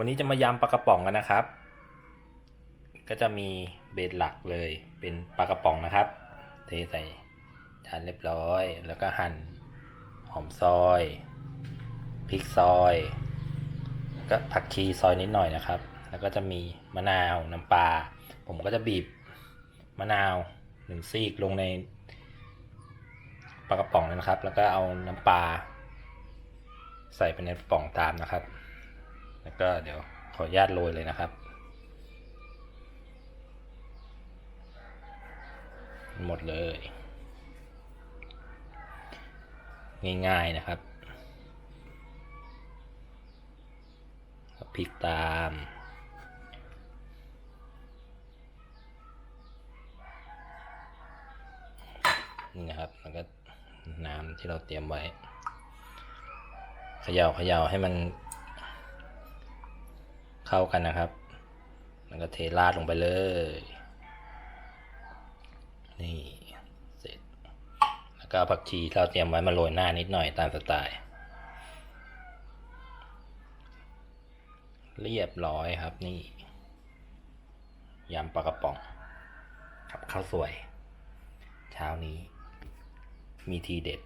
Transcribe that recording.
วันนี้จะมายำปลากระป๋องกันนะครับ ก็จะมีเบสหลักเลยเป็นปลากระป๋องนะครับ เทใส่จานเรียบร้อย แล้วก็หั่นหอมซอยพริกซอย ก็ผักชีซอยนิดหน่อยนะครับ แล้วก็จะมีมะนาวน้ำปลา ผมก็จะบีบมะนาวหนึ่งซีกลงในปลากระป๋องนะครับ แล้วก็เอาน้ำปลาใส่ไปในกระป๋องตามนะครับ แล้วก็เดี๋ยวขออนุญาตโรยเลยนะครับ หมดเลย ง่ายๆนะครับพริกตามนี่นะครับแล้วก็น้ำที่เราเตรียมไว้เขย่าเขย่าให้มัน เข้ากันนะครับ แล้วก็เทราดลงไปเลย นี่เสร็จ แล้วก็ผักชีเราเตรียมไว้มาโรยหน้านิดหน่อยตามสไตล์ เรียบร้อยครับนี่ยำปลากระป๋องกับข้าวสวย เช้านี้มีทีเด็ด